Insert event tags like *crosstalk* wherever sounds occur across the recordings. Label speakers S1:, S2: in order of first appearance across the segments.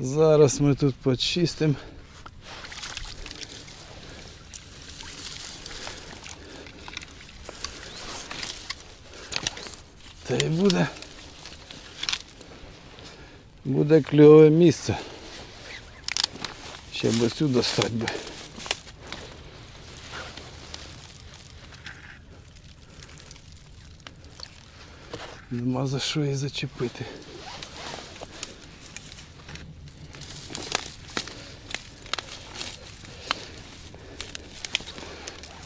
S1: Зараз ми тут почистимо. Та й буде. Буде кльове місце. Ще б цю достать би. Нема за що її зачепити.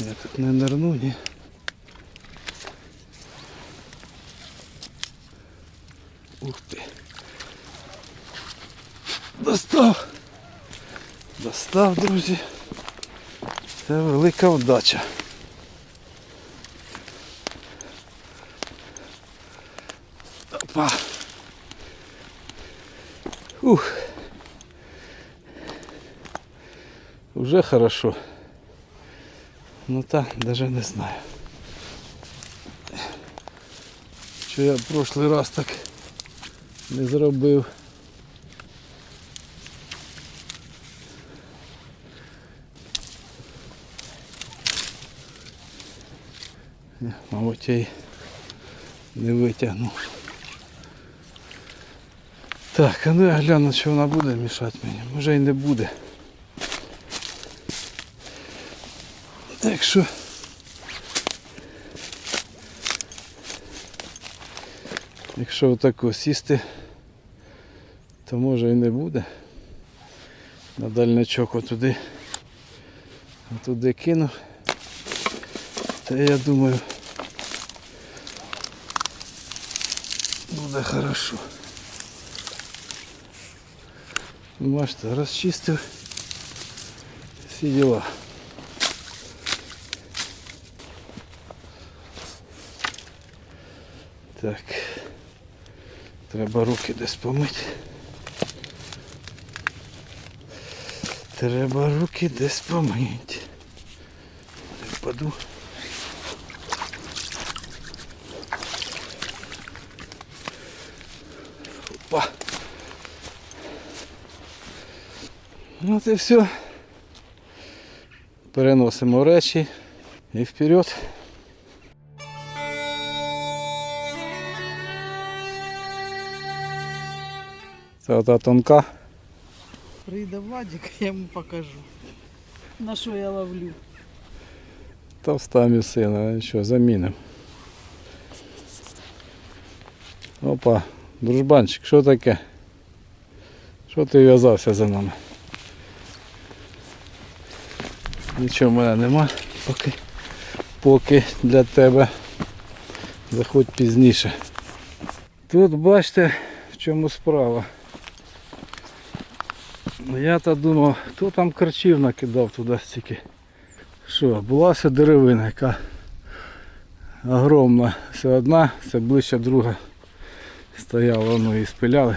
S1: Я тут не нирну, ні. Ух ти. Достав. Достав, друзі. Це велика вдача. Опа. Ух. Уже хорошо. Ну так, даже не знаю. Що я в прошлий раз так не зробив. Мабуть, я її не витягну. Так, а ну я гляну, чи вона буде мішати мені. Може і не буде. Якщо Якщо отако сісти, то може і не буде. На дальнячок отуди, отуди кинув. Та я думаю буде хорошо. Бачите, розчистив всі діла. Так. Треба руки десь помити. Треба руки десь помити. Впаду. Ну, і все. Переносимо речі і вперед. Це ота тонка.
S2: Прийде Владик, я йому покажу. На що я ловлю.
S1: Товста місина, нічого, замінимо. Опа, дружбанчик, що таке? Що ти в'язався за нами? Нічого в мене нема, поки, поки для тебе. Заходь пізніше. Тут бачите, в чому справа. Ну, Я то думав, хто там корчів накидав туди стільки. Що, була вся деревина, яка огромна. Все одна, все ближче друга стояла, ну і спиляли.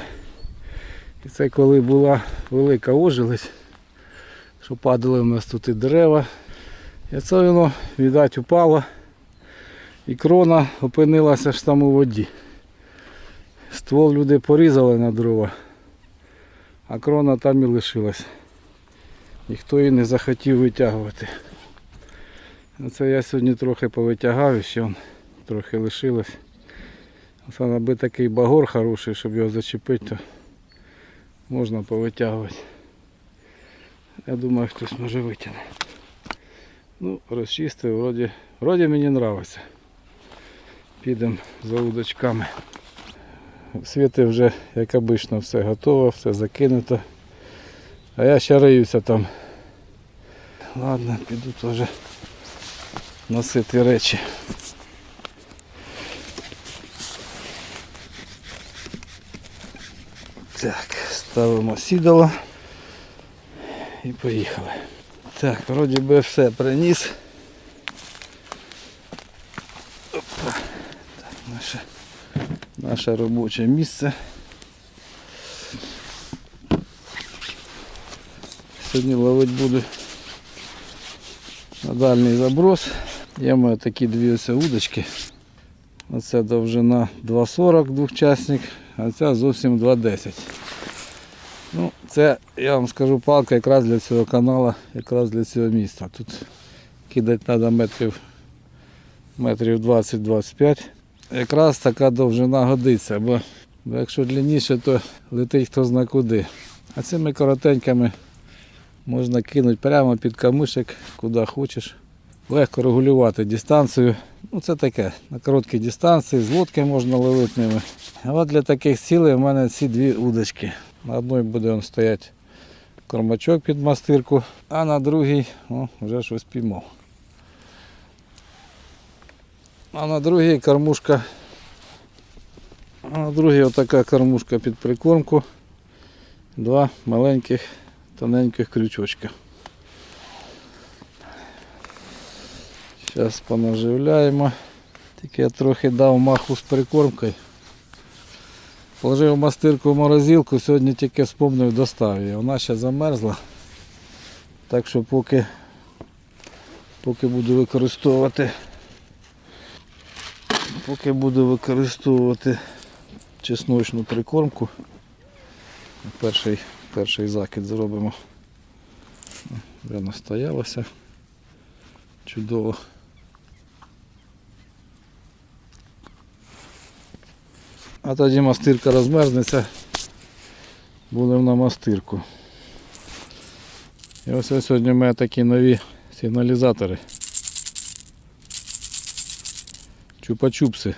S1: І це коли була велика ожились, що падали в нас тут і дерева. І це воно, віддать, упало. І крона опинилася ж там у воді. Ствол люди порізали на дрова, а крона там і лишилась. Ніхто її не захотів витягувати. Оце я сьогодні трохи повитягав, ще он трохи лишилось. Оце аби такий багор хороший, щоб його зачепити, то можна повитягувати. Я думаю, хтось може витягне. Ну, розчистив, вроді, вроді мені подобається. Підемо за удочками. Світи вже, як обично, все готово, все закинуто. А я ще риюся там. Ладно, піду теж носити речі. Так, ставимо сідало і поїхали. Так, вроді би все приніс. Опа. Так, наше, наше робоче місце. Сьогодні ловити буду на дальній заброс. Є мене такі дві ось удочки. Оце довжина 2,40 двохчасник, а ця зовсім 2,10. Ну, це, я вам скажу, палка якраз для цього каналу, якраз для цього міста. Тут кидати треба метрів, метрів 20-25. Якраз така довжина годиться, бо, бо якщо длинніше, то летить хто зна куди. А цими коротенькими можна кинути прямо під камишек, куди хочеш. Легко регулювати дистанцію. Ну це таке, на короткій дистанції, з лодки можна ловити ними. А от для таких цілей в мене ці дві удочки. На одній буде он стояти кормачок під мастирку, а на другій о, вже щось піймав. А на другій кормушка. А на другій отака кормушка під прикормку. Два маленьких тоненьких крючочка. Зараз понаживляємо. Тільки я трохи дав маху з прикормкою. Положив мастирку в морозилку, сьогодні тільки вспомнив достав. Вона ще замерзла. Так що поки, поки буду використовувати, поки буду використовувати чесночну прикормку. Перший, перший закид зробимо. Вже настоялося. Чудово. А тоді мастирка розмерзнеться, будемо на мастирку. І ось сьогодні у мене такі нові сигналізатори. Чупа-чупси.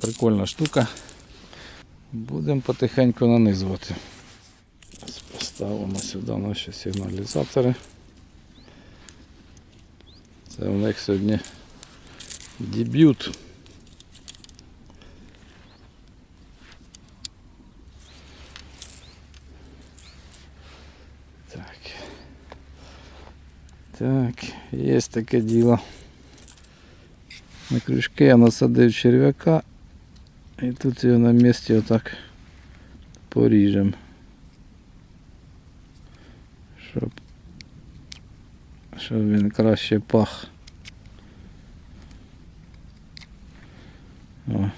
S1: Прикольна штука. Будемо потихеньку нанизувати. Поставимо сюди наші сигналізатори. Це у них сьогодні дебют. Так. Так, є таке діло. На крючки я насадив черв'яка і тут його на місці отак поріжемо. Щоб, щоб він краще пах. О.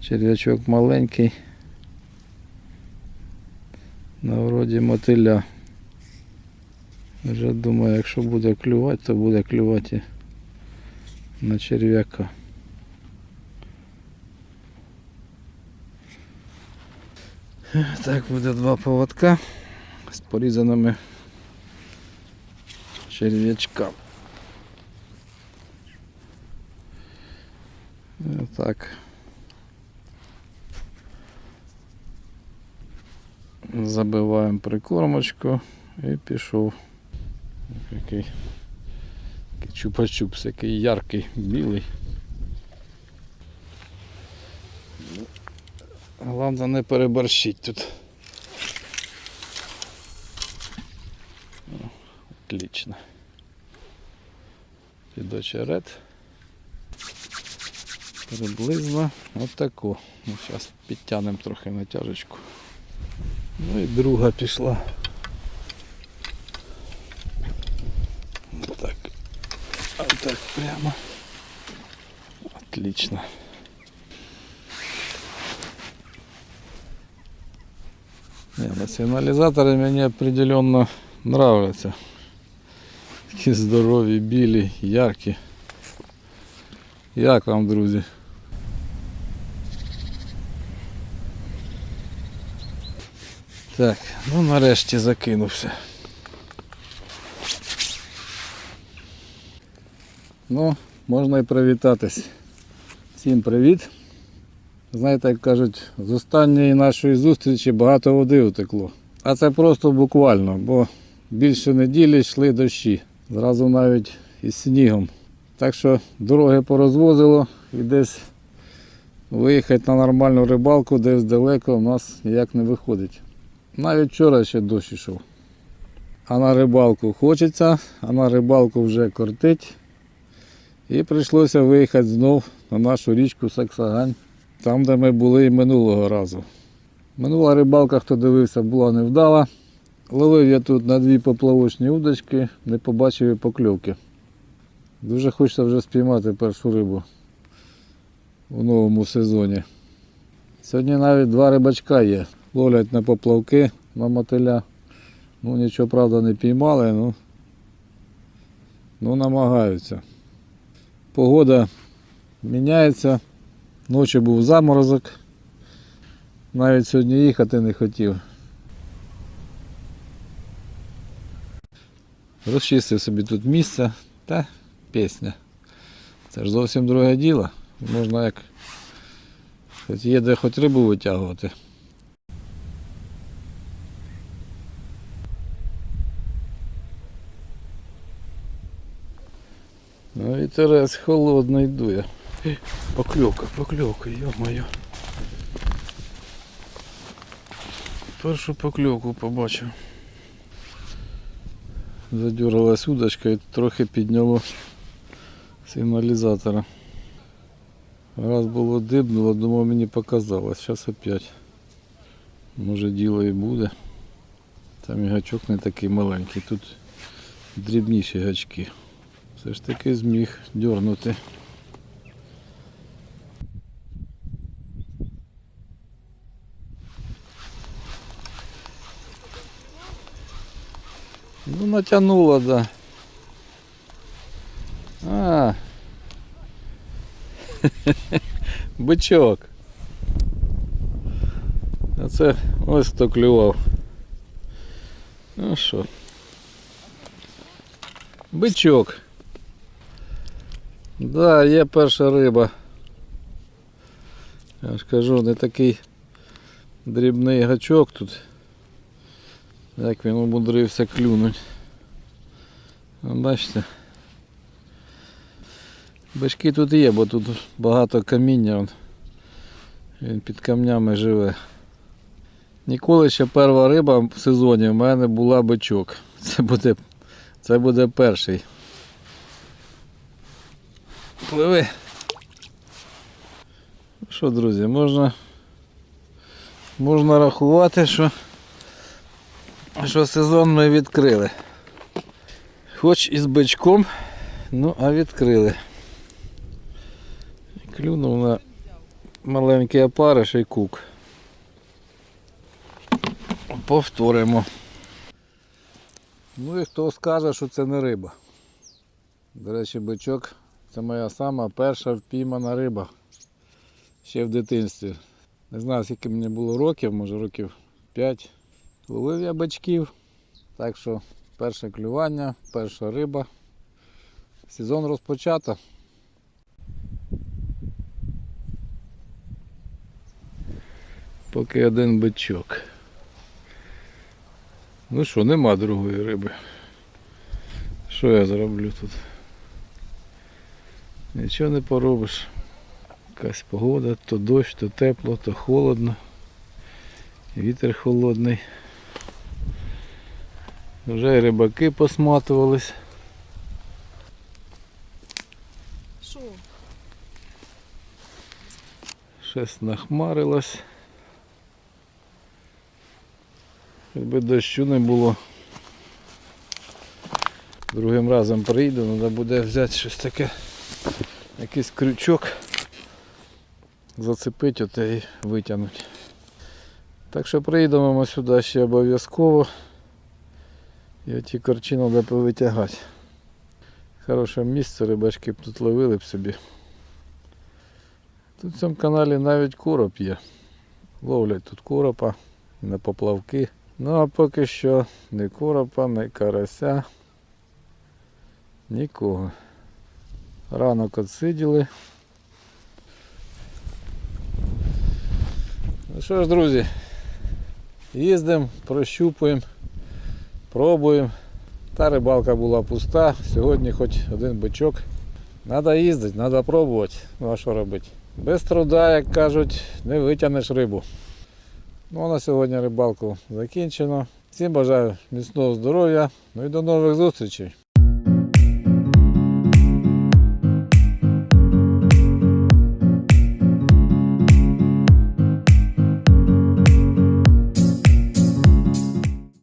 S1: Черв'ячок маленький. На вроді мотиля. Вже думаю, якщо буде клювати, то буде клювати на черв'яка. Так буде два поводка з порізаними черв'ячками. Так. Забиваємо прикормочку і пішов. Який, чупа-чупс, який яркий, білий. Головне не переборщить тут. О, Отлично. Під очерет. Приблизно отаку. Ну, зараз підтягнемо трохи натяжечку. Ну і друга пішла. Так. Отак прямо. Отлично. Не, ну, сигналізатори мені определенно нравляться. Такі здорові, білі, яркі. Як вам, друзі? Так, ну нарешті закинувся. Ну, можна і привітатись. Всім привіт. Знаєте, як кажуть, з останньої нашої зустрічі багато води утекло. А це просто буквально, бо більше неділі йшли дощі. Зразу навіть із снігом. Так що дороги порозвозило і десь виїхати на нормальну рибалку десь далеко у нас ніяк не виходить. Навіть вчора ще дощ йшов. А на рибалку хочеться, а на рибалку вже кортить. І прийшлося виїхати знов на нашу річку Саксагань, там, де ми були і минулого разу. Минула рибалка, хто дивився, була невдала. Ловив я тут на дві поплавочні удочки, не побачив і покльовки. Дуже хочеться вже спіймати першу рибу у новому сезоні. Сьогодні навіть два рибачка є. Ловлять на поплавки на мотиля. Ну нічого правда не піймали, ну, ну намагаються. Погода міняється. Ночі був заморозок. Навіть сьогодні їхати не хотів. Розчистив собі тут місце та пісня. Це ж зовсім друге діло. Можна як хоч є де хоч рибу витягувати. Ну, вітерець холодний дує. Покльовка, покльовка, йо-моє. Першу покльовку побачив. Задюралась удочка і трохи підняло сигналізатора. Раз було дибнуло, думав мені показалось, зараз опять. Може діло і буде. Там і гачок не такий маленький, тут дрібніші гачки. Все ж таки зміг дьорнути. Ну натягнуло, да. А. *laughs* Бичок. А це ось хто клював. Ну що. Бичок. Да, є перша риба. Я ж кажу, не такий дрібний гачок тут. Як він умудрився клюнуть. Бачите. Бачки тут є, бо тут багато каміння. Він під камнями живе. Ніколи ще перша риба в сезоні в мене була бичок. Це буде, це буде перший. Пливи. Ну Що, друзі, можна, можна рахувати, що що сезон ми відкрили. Хоч і з бичком, ну а відкрили. Клюнув на маленький опариш і кук. Повторимо. Ну і хто скаже, що це не риба. До речі, бичок це моя сама перша впіймана риба. Ще в дитинстві. Не знаю, скільки мені було років, може років 5. Ловив я бичків. Так що перше клювання, перша риба. Сезон розпочато. Поки один бичок. Ну що, нема другої риби. Що я зроблю тут? Нічого не поробиш. Якась погода, то дощ, то тепло, то холодно. Вітер холодний. Вже й рибаки посматувались.
S2: Що?
S1: Щось нахмарилось. Якби дощу не було. Другим разом приїду, треба буде взяти щось таке, якийсь крючок, зацепити оте і витягнути. Так що приїдемо ми сюди ще обов'язково. І оті корчі треба повитягати. Хороше місце, рибачки б тут ловили б собі. Тут в цьому каналі навіть короб є. Ловлять тут коропа на поплавки. Ну а поки що ні коропа, ні карася. Нікого. Ранок отсиділи. Ну що ж, друзі, їздимо, прощупуємо, пробуємо. Та рибалка була пуста, сьогодні хоч один бичок. Треба їздити, треба пробувати. Ну а що робити? Без труда, як кажуть, не витягнеш рибу. Ну а на сьогодні рибалку закінчено. Всім бажаю міцного здоров'я. Ну і до нових зустрічей.